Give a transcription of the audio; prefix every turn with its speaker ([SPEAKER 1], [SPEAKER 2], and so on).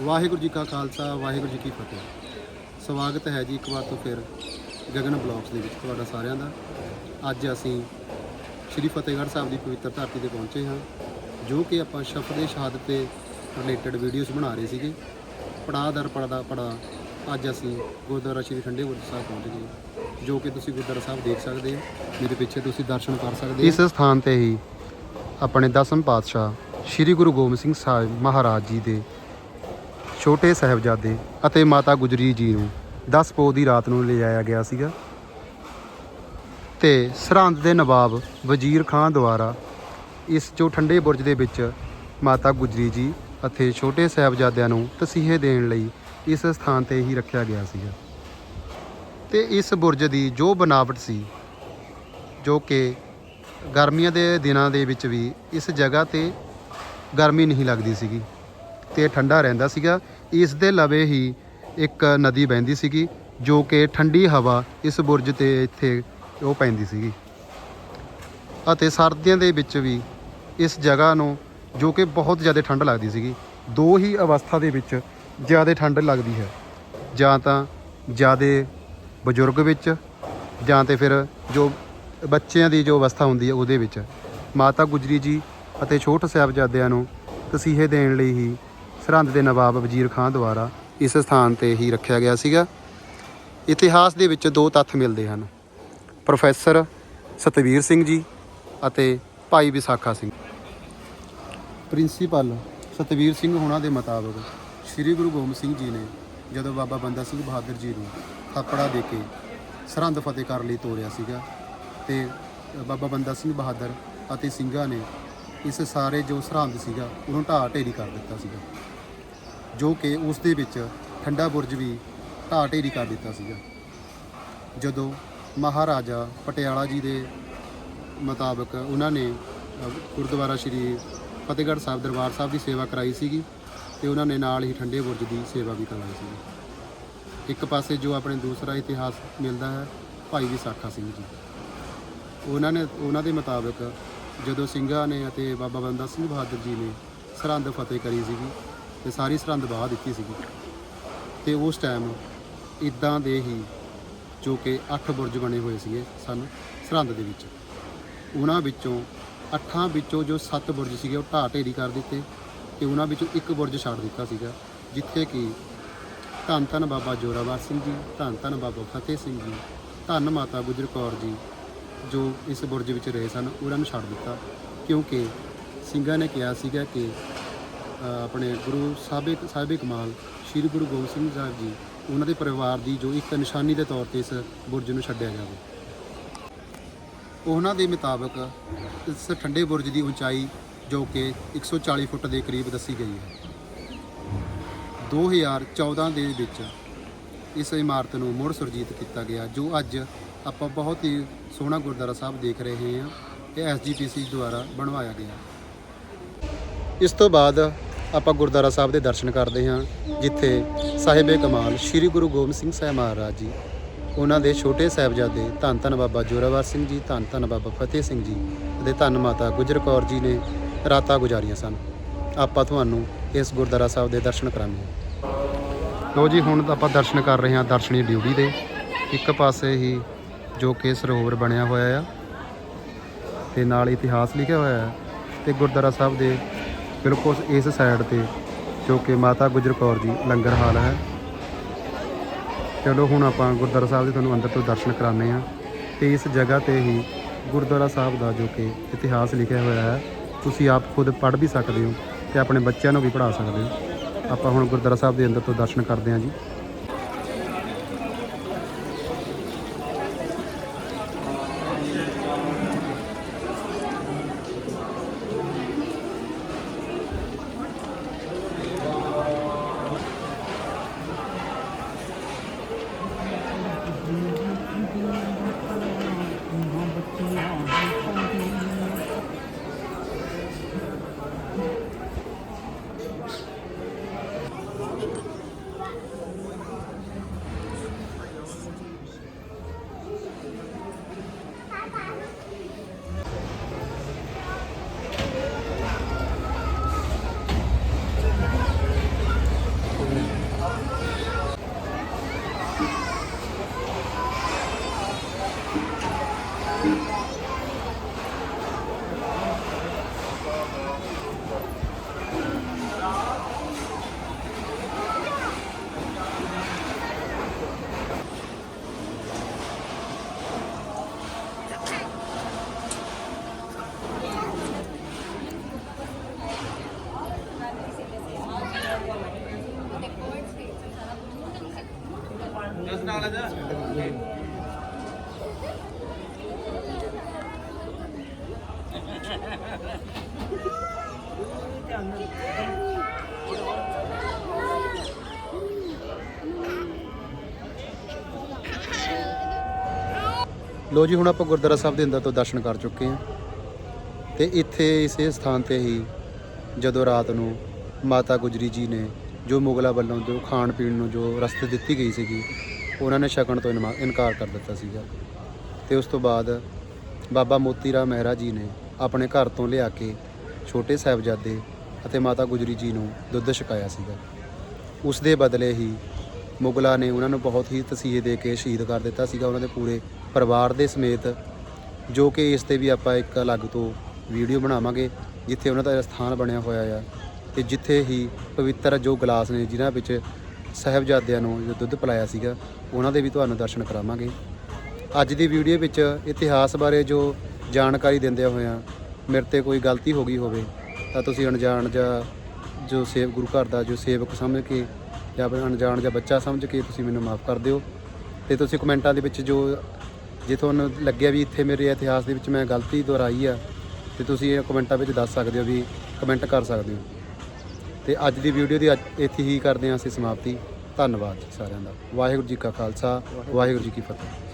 [SPEAKER 1] ਵਾਹਿਗੁਰੂ ਜੀ ਕਾ ਖਾਲਸਾ, ਵਾਹਿਗੁਰੂ ਜੀ ਕੀ ਫਤਿਹ। ਸਵਾਗਤ ਹੈ ਜੀ ਇੱਕ ਵਾਰ ਤੋਂ ਫਿਰ ਗਗਨ ਬਲੌਗਸ ਦੇ ਵਿੱਚ ਤੁਹਾਡਾ ਸਾਰਿਆਂ ਦਾ। ਅੱਜ ਅਸੀਂ ਸ੍ਰੀ ਫਤਿਹਗੜ੍ਹ ਸਾਹਿਬ ਦੀ ਪਵਿੱਤਰ ਧਰਤੀ ਤੇ ਪਹੁੰਚੇ ਹਾਂ, ਜੋ ਕਿ ਆਪਾਂ ਸ਼ਫਦੇ ਸ਼ਹਾਦਤ ਤੇ ਰਿਲੇਟਡ ਵੀਡੀਓਜ਼ ਬਣਾ ਰਹੇ ਸੀਗੇ। ਪੜਾਅ ਦਰ ਪੜਦਾ ਪੜਾ ਅੱਜ ਅਸੀਂ ਗੁਰਦੁਆਰਾ ਸ੍ਰੀ ਠੰਡੇ ਬੁਰਜ ਸਾਹਿਬ ਪਹੁੰਚ ਗਏ। ਜੋ ਕਿ ਤੁਸੀਂ ਗੁਰਦੁਆਰਾ ਸਾਹਿਬ ਦੇਖ ਸਕਦੇ ਹੋ, ਮੇਰੇ ਪਿੱਛੇ ਤੁਸੀਂ ਦਰਸ਼ਨ ਕਰ ਸਕਦੇ ਹੋ। ਇਸ ਸਥਾਨ ਤੇ ਹੀ ਆਪਣੇ ਦਸਮ ਪਾਤਸ਼ਾਹ ਸ੍ਰੀ ਗੁਰੂ ਗੋਬਿੰਦ ਸਿੰਘ ਸਾਹਿਬ ਮਹਾਰਾਜ ਜੀ ਦੇ ਛੋਟੇ ਸਾਹਿਬਜ਼ਾਦੇ ਅਤੇ ਮਾਤਾ ਗੁਜਰੀ ਜੀ ਨੂੰ 10 ਪੋਹ ਦੀ ਰਾਤ ਨੂੰ ਲਿਜਾਇਆ ਗਿਆ ਸੀਗਾ ਤੇ ਸਰਹੰਦ ਦੇ ਨਵਾਬ ਵਜ਼ੀਰ ਖਾਨ ਦੁਆਰਾ ਇਸ ਜੋ ਠੰਡੇ ਬੁਰਜ ਦੇ ਵਿੱਚ ਮਾਤਾ ਗੁਜਰੀ ਜੀ ਅਤੇ ਛੋਟੇ ਸਾਹਿਬਜ਼ਾਦਿਆਂ ਨੂੰ ਤਸੀਹੇ ਦੇਣ ਲਈ ਇਸ ਸਥਾਨ ਤੇ ਹੀ ਰੱਖਿਆ ਗਿਆ ਸੀਗਾ। ਤੇ ਇਸ ਬੁਰਜ ਦੀ ਜੋ ਬਨਾਵਟ ਸੀ, ਜੋ ਕਿ ਗਰਮੀਆਂ ਦੇ ਦਿਨਾਂ ਦੇ ਵਿੱਚ ਵੀ ਇਸ ਜਗ੍ਹਾ ਤੇ ਗਰਮੀ ਨਹੀਂ ਲੱਗਦੀ ਸੀਗੀ। ਤੇ ਠੰਡਾ ਰਹਿੰਦਾ ਸੀਗਾ। ਇਸ ਦੇ ਲਵੇ ਹੀ ਇੱਕ ਨਦੀ ਵਹਿੰਦੀ ਸੀਗੀ, ਜੋ ਕਿ ਠੰਡੀ ਹਵਾ ਇਸ ਬੁਰਜ ਤੇ ਇੱਥੇ ਉਹ ਪੈਂਦੀ ਸੀਗੀ। ਅਤੇ ਸਰਦੀਆਂ ਦੇ ਵਿੱਚ ਵੀ ਇਸ ਜਗ੍ਹਾ ਨੂੰ ਜੋ ਕਿ ਬਹੁਤ ਜ਼ਿਆਦਾ ਠੰਡ ਲੱਗਦੀ ਸੀਗੀ, ਦੋ ਹੀ ਅਵਸਥਾ ਦੇ ਵਿੱਚ ਜ਼ਿਆਦਾ ਠੰਡ ਲੱਗਦੀ ਹੈ। ਜਾਂ ਤਾਂ ਜ਼ਿਆਦਾ ਬਜ਼ੁਰਗ ਵਿੱਚ, ਜਾਂ ਤੇ ਫਿਰ ਜੋ ਬੱਚਿਆਂ ਦੀ ਜੋ ਅਵਸਥਾ ਹੁੰਦੀ ਹੈ ਉਹਦੇ ਵਿੱਚ। ਮਾਤਾ ਗੁਜਰੀ ਜੀ ਅਤੇ ਛੋਟ ਸਾਹਿਬਜ਼ਾਦਿਆਂ ਨੂੰ ਤਸੀਹੇ ਦੇਣ ਲਈ ਹੀ ਸਰਹੰਦ ਦੇ ਨਵਾਬ ਵਜ਼ੀਰ ਖਾਨ ਦੁਆਰਾ ਇਸ ਸਥਾਨ ਤੇ ਹੀ ਰੱਖਿਆ ਗਿਆ ਸੀਗਾ। ਇਤਿਹਾਸ ਦੇ ਵਿੱਚ ਦੋ ਤੱਥ ਮਿਲਦੇ ਹਨ। ਪ੍ਰੋਫੈਸਰ ਸਤਵੀਰ ਸਿੰਘ ਜੀ ਅਤੇ ਭਾਈ ਵਿਸਾਖਾ ਸਿੰਘ। ਪ੍ਰਿੰਸੀਪਲ ਸਤਵੀਰ ਸਿੰਘ ਹੋਣਾ ਦੇ ਮੁਤਾਬਕ ਸ੍ਰੀ ਗੁਰੂ ਗੋਬਿੰਦ ਸਿੰਘ ਜੀ ਨੇ ਜਦੋਂ ਬਾਬਾ ਬੰਦਾ ਸਿੰਘ ਬਹਾਦਰ ਜੀ ਨੂੰ ਥਾਪੜਾ ਦੇ ਕੇ ਸਰਹੰਦ ਫਤਿਹ ਕਰਨ ਲਈ ਤੋਰਿਆ ਸੀਗਾ ਤੇ ਬਾਬਾ ਬੰਦਾ ਸਿੰਘ ਬਹਾਦਰ ਅਤੇ ਸਿੰਘਾਂ ਨੇ ਇਸ ਸਾਰੇ ਜੋ ਸਰਹੰਦ ਸੀਗਾ ਉਹਨੂੰ ਢਾਹ ਢੇਰੀ ਕਰ ਦਿੱਤਾ ਸੀਗਾ। ਜੋ ਕਿ ਉਸ ਦੇ ਵਿੱਚ ਠੰਡਾ ਬੁਰਜ ਵੀ ਢਾਹ ਢੇਰੀ ਕਰ ਦਿੱਤਾ ਸੀਗਾ। ਜਦੋਂ ਮਹਾਰਾਜਾ ਪਟਿਆਲਾ ਜੀ ਦੇ ਮੁਤਾਬਕ ਉਹਨਾਂ ਨੇ ਗੁਰਦੁਆਰਾ ਸ਼੍ਰੀ ਫਤਿਹਗੜ੍ਹ ਸਾਹਿਬ ਦਰਬਾਰ ਸਾਹਿਬ ਦੀ ਸੇਵਾ ਕਰਾਈ ਸੀਗੀ ਤੇ ਉਹਨਾਂ ਨੇ ਨਾਲ ਹੀ ਠੰਡੇ ਬੁਰਜ ਦੀ ਸੇਵਾ ਵੀ ਕਰਵਾਈ ਸੀ ਇੱਕ ਪਾਸੇ ਜੋ ਆਪਣੇ ਦੂਸਰਾ ਇਤਿਹਾਸ ਮਿਲਦਾ ਹੈ, ਭਾਈ ਵਿਸਾਖਾ ਸਿੰਘ ਜੀ। ਉਹਨਾਂ ਨੇ, ਉਹਨਾਂ ਦੇ ਮੁਤਾਬਕ ਜਦੋਂ ਸਿੰਘਾਂ ਨੇ ਅਤੇ ਬਾਬਾ ਬੰਦਾ ਸਿੰਘ ਬਹਾਦਰ ਜੀ ਨੇ ਸਰਹੰਦ ਫਤਿਹ ਕਰੀ ਸੀਗੀ ਤੇ ਸਾਰੀ ਸਰਹੰਦ ਬਾਹ ਦਿੱਤੀ ਸੀਗੀ। ਤੇ ਉਸ ਟਾਈਮ ਇਦਾਂ ਦੇ ਹੀ ਜੋ ਕਿ 8 ਬੁਰਜ ਬਣੇ ਹੋਏ ਸੀਗੇ ਸਨ ਸਰਹੰਦ ਦੇ ਵਿੱਚ। ਉਹਨਾਂ ਵਿੱਚੋਂ ਅੱਠਾਂ ਵਿੱਚੋਂ ਜੋ 7 ਬੁਰਜ ਸੀਗੇ ਉਹ ਢਾਹ ਢੇਰੀ ਕਰ ਦਿੱਤੇ ਤੇ ਉਹਨਾਂ ਵਿੱਚੋਂ ਇੱਕ ਬੁਰਜ ਛੱਡ ਦਿੱਤਾ ਸੀਗਾ, ਜਿੱਥੇ ਕਿ ਧੰਨ ਧੰਨ ਬਾਬਾ ਜੋਰਾਵਰ ਸਿੰਘ ਜੀ, ਧੰਨ ਧੰਨ ਬਾਬਾ ਫਤਿਹ ਸਿੰਘ ਜੀ, ਧੰਨ ਮਾਤਾ ਗੁਜਰ ਕੌਰ ਜੀ ਜੋ ਇਸ ਬੁਰਜ ਵਿੱਚ ਰਹੇ ਸਨ, ਉਹਨਾਂ ਨੂੰ ਛੱਡ ਦਿੱਤਾ। ਕਿਉਂਕਿ ਸਿੰਘਾਂ ਨੇ ਕਿਹਾ ਸੀਗਾ ਕਿ ਆਪਣੇ ਗੁਰੂ ਸਾਹਿਬੇ ਸਾਹਿਬ ਕਮਾਲ, ਸ੍ਰੀ ਗੁਰੂ ਗੋਬਿੰਦ ਸਿੰਘ ਸਾਹਿਬ ਜੀ, ਉਹਨਾਂ ਦੇ ਪਰਿਵਾਰ ਦੀ ਜੋ ਇੱਕ ਨਿਸ਼ਾਨੀ ਦੇ ਤੌਰ ਤੇ ਇਸ ਬੁਰਜ ਨੂੰ ਛੱਡਿਆ ਜਾਵੇ। ਉਹਨਾਂ ਦੇ ਮੁਤਾਬਕ ਇਸ ਠੰਡੇ ਬੁਰਜ ਦੀ ਉਚਾਈ ਜੋ ਕਿ 140 ਫੁੱਟ ਦੇ ਕਰੀਬ ਦੱਸੀ ਗਈ ਹੈ। 2014 ਦੇ ਵਿੱਚ ਇਸ ਇਮਾਰਤ ਨੂੰ ਮੁੜ ਸੁਰਜੀਤ ਕੀਤਾ ਗਿਆ, ਜੋ ਅੱਜ ਆਪਾਂ ਬਹੁਤ ਹੀ ਸੋਹਣਾ ਗੁਰਦੁਆਰਾ ਸਾਹਿਬ ਦੇਖ ਰਹੇ ਹਾਂ, ਇਹ ਐਸਜੀਪੀਸੀ ਦੁਆਰਾ ਬਣਵਾਇਆ ਗਿਆ। ਇਸ ਤੋਂ ਬਾਅਦ ਆਪਾਂ ਗੁਰਦੁਆਰਾ ਸਾਹਿਬ ਦੇ ਦਰਸ਼ਨ ਕਰਦੇ ਹਾਂ, ਜਿੱਥੇ ਸਾਹਿਬੇ ਕਮਾਲ ਸ੍ਰੀ ਗੁਰੂ ਗੋਬਿੰਦ ਸਿੰਘ ਸਾਹਿਬ ਮਹਾਰਾਜ ਜੀ, ਉਹਨਾਂ ਦੇ ਛੋਟੇ ਸਾਹਿਬਜ਼ਾਦੇ ਧੰਨ ਧੰਨ ਬਾਬਾ ਜੋਰਾਵਰ ਸਿੰਘ ਜੀ, ਧੰਨ ਧੰਨ ਬਾਬਾ ਫਤਿਹ ਸਿੰਘ ਜੀ ਅਤੇ ਧੰਨ ਮਾਤਾ ਗੁਜਰ ਕੌਰ ਜੀ ਨੇ ਰਾਤਾਂ ਗੁਜ਼ਾਰੀਆਂ ਸਨ। ਆਪਾਂ ਤੁਹਾਨੂੰ ਇਸ ਗੁਰਦੁਆਰਾ ਸਾਹਿਬ ਦੇ ਦਰਸ਼ਨ ਕਰਾਂਗੇ ਲੋ ਜੀ, ਹੁਣ ਆਪਾਂ ਦਰਸ਼ਨ ਕਰ ਰਹੇ ਹਾਂ ਦਰਸ਼ਨੀ ਡਿਊਟੀ ਦੇ। ਇੱਕ ਪਾਸੇ ਹੀ ਜੋ ਕਿ ਸਰੋਵਰ ਬਣਿਆ ਹੋਇਆ ਆ ਤੇ ਨਾਲ ਇਤਿਹਾਸ ਲਿਖਿਆ ਹੋਇਆ ਹੈ ਤੇ ਗੁਰਦੁਆਰਾ ਸਾਹਿਬ ਦੇ ਬਿਲਕੁਲ ਇਸ ਸਾਈਡ ਤੇ, ਜੋ ਕਿ ਮਾਤਾ ਗੁਜਰ ਕੌਰ ਜੀ ਲੰਗਰ ਹਾਲ ਹੈ। ਚਲੋ ਹੁਣ ਆਪਾਂ ਗੁਰਦੁਆਰਾ ਸਾਹਿਬ ਦੇ ਤੁਹਾਨੂੰ ਅੰਦਰ ਤੋਂ ਦਰਸ਼ਨ ਕਰਾਉਂਦੇ ਹਾਂ। ਤੇ ਇਸ ਜਗ੍ਹਾ ਤੇ ਹੀ ਗੁਰਦੁਆਰਾ ਸਾਹਿਬ ਦਾ ਜੋ ਕਿ ਇਤਿਹਾਸ ਲਿਖਿਆ ਹੋਇਆ ਹੈ, ਤੁਸੀਂ ਆਪ ਖੁਦ ਪੜ੍ਹ ਵੀ ਸਕਦੇ ਹੋ ਤੇ ਆਪਣੇ ਬੱਚਿਆਂ ਨੂੰ ਵੀ ਪੜ੍ਹਾ ਸਕਦੇ ਹੋ। ਆਪਾਂ ਹੁਣ ਗੁਰਦੁਆਰਾ ਸਾਹਿਬ ਦੇ ਅੰਦਰ ਤੋਂ ਦਰਸ਼ਨ ਕਰਦੇ ਹਾਂ ਜੀ। ਲੋ ਜੀ, ਹੁਣ ਆਪਾਂ ਗੁਰਦੁਆਰਾ ਸਾਹਿਬ ਦੇ ਅੰਦਰ ਤੋਂ ਦਰਸ਼ਨ ਕਰ ਚੁੱਕੇ ਹਾਂ। ਤੇ ਇੱਥੇ ਇਸੇ ਸਥਾਨ ਤੇ ਹੀ ਜਦੋਂ ਰਾਤ ਨੂੰ ਮਾਤਾ ਗੁਜਰੀ ਜੀ ਨੇ ਜੋ ਮੁਗਲਾਂ ਵੱਲੋਂ ਜੋ ਖਾਣ ਪੀਣ ਨੂੰ ਜੋ ਰਸਤੇ ਦਿੱਤੀ ਗਈ ਸੀਗੀ ਉਹਨਾਂ ਨੇ ਛਕਣ ਤੋਂ ਇਨਮਾ- ਇਨਕਾਰ ਕਰ ਦਿੱਤਾ ਸੀਗਾ। ਤੇ ਉਸ ਤੋਂ ਬਾਅਦ ਬਾਬਾ ਮੋਤੀ ਰਾਮ ਮਹਿਰਾ ਜੀ ਨੇ ਆਪਣੇ ਘਰ ਤੋਂ ਲਿਆ ਕੇ ਛੋਟੇ ਸਾਹਿਬਜ਼ਾਦੇ ਅਤੇ ਮਾਤਾ ਗੁਜਰੀ ਜੀ ਨੂੰ ਦੁੱਧ ਛਕਾਇਆ ਸੀਗਾ। ਉਸ ਦੇ ਬਦਲੇ ਹੀ ਮੁਗਲਾਂ ਨੇ ਉਹਨਾਂ ਨੂੰ ਬਹੁਤ ਹੀ ਤਸੀਹੇ ਦੇ ਕੇ ਸ਼ਹੀਦ ਕਰ ਦਿੱਤਾ ਸੀਗਾ। ਉਹਨਾਂ ਦੇ ਪੂਰੇ ਪਰਿਵਾਰ ਦੇ ਸਮੇਤ ਜੋ ਕਿ ਇਸ ਤੇ ਵੀ ਆਪਾਂ ਇੱਕ ਅਲੱਗ ਤੋਂ ਵੀਡੀਓ ਬਣਾਵਾਂਗੇ, ਜਿੱਥੇ ਉਹਨਾਂ ਦਾ ਸਥਾਨ ਬਣਿਆ ਹੋਇਆ ਆ। ਤੇ ਜਿੱਥੇ ਹੀ ਪਵਿੱਤਰ ਜੋ ਗਲਾਸ ਨੇ, ਜਿਨ੍ਹਾਂ ਵਿੱਚ ਸਾਹਿਬਜ਼ਾਦਿਆਂ ਨੂੰ ਜੋ ਦੁੱਧ ਪਿਲਾਇਆ ਸੀਗਾ, ਉਹਨਾਂ ਦੇ ਵੀ ਤੁਹਾਨੂੰ ਦਰਸ਼ਨ ਕਰਾਵਾਂਗੇ। ਅੱਜ ਦੀ ਵੀਡੀਓ ਵਿੱਚ ਇਤਿਹਾਸ ਬਾਰੇ ਜੋ ਜਾਣਕਾਰੀ ਦਿੰਦਿਆਂ ਹੋਇਆਂ ਮੇਰੇ ਤੇ ਕੋਈ ਗਲਤੀ ਹੋ ਗਈ ਹੋਵੇ, ਤਾਂ ਤੁਸੀਂ ਅਣਜਾਣ ਜਾਂ ਜੋ ਸੇਵ ਗੁਰੂ ਘਰ ਦਾ ਜੋ ਸੇਵਕ ਸਮਝ ਕੇ ਜਾਂ ਆਪਣੇ ਅਣਜਾਣ ਜਾਂ ਬੱਚਾ ਸਮਝ ਕੇ ਤੁਸੀਂ ਮੈਨੂੰ ਮਾਫ ਕਰ ਦਿਓ। ਤੇ ਤੁਸੀਂ ਕਮੈਂਟਾਂ ਦੇ ਵਿੱਚ ਜੋ ਜੇ ਤੁਹਾਨੂੰ ਲੱਗਿਆ ਵੀ ਇੱਥੇ ਮੇਰੇ ਇਤਿਹਾਸ ਦੇ ਵਿੱਚ ਮੈਂ ਗਲਤੀ ਦੁਹਰਾਈ ਆ, ਤੇ ਤੁਸੀਂ ਇਹ ਕਮੈਂਟਾਂ ਵਿੱਚ ਦੱਸ ਸਕਦੇ ਹੋ ਵੀ ਕਮੈਂਟ ਕਰ ਸਕਦੇ ਹੋ। ਤੇ ਅੱਜ ਦੀ ਵੀਡੀਓ ਦੀ ਅੱਜ ਇੱਥੇ ਹੀ ਕਰਦੇ ਹਾਂ ਅਸੀਂ ਸਮਾਪਤੀ। ਧੰਨਵਾਦ ਜੀ ਸਾਰਿਆਂ ਦਾ। ਵਾਹਿਗੁਰੂ ਜੀ ਕਾ ਖਾਲਸਾ, ਵਾਹਿਗੁਰੂ ਜੀ ਕੀ ਫਤਿਹ।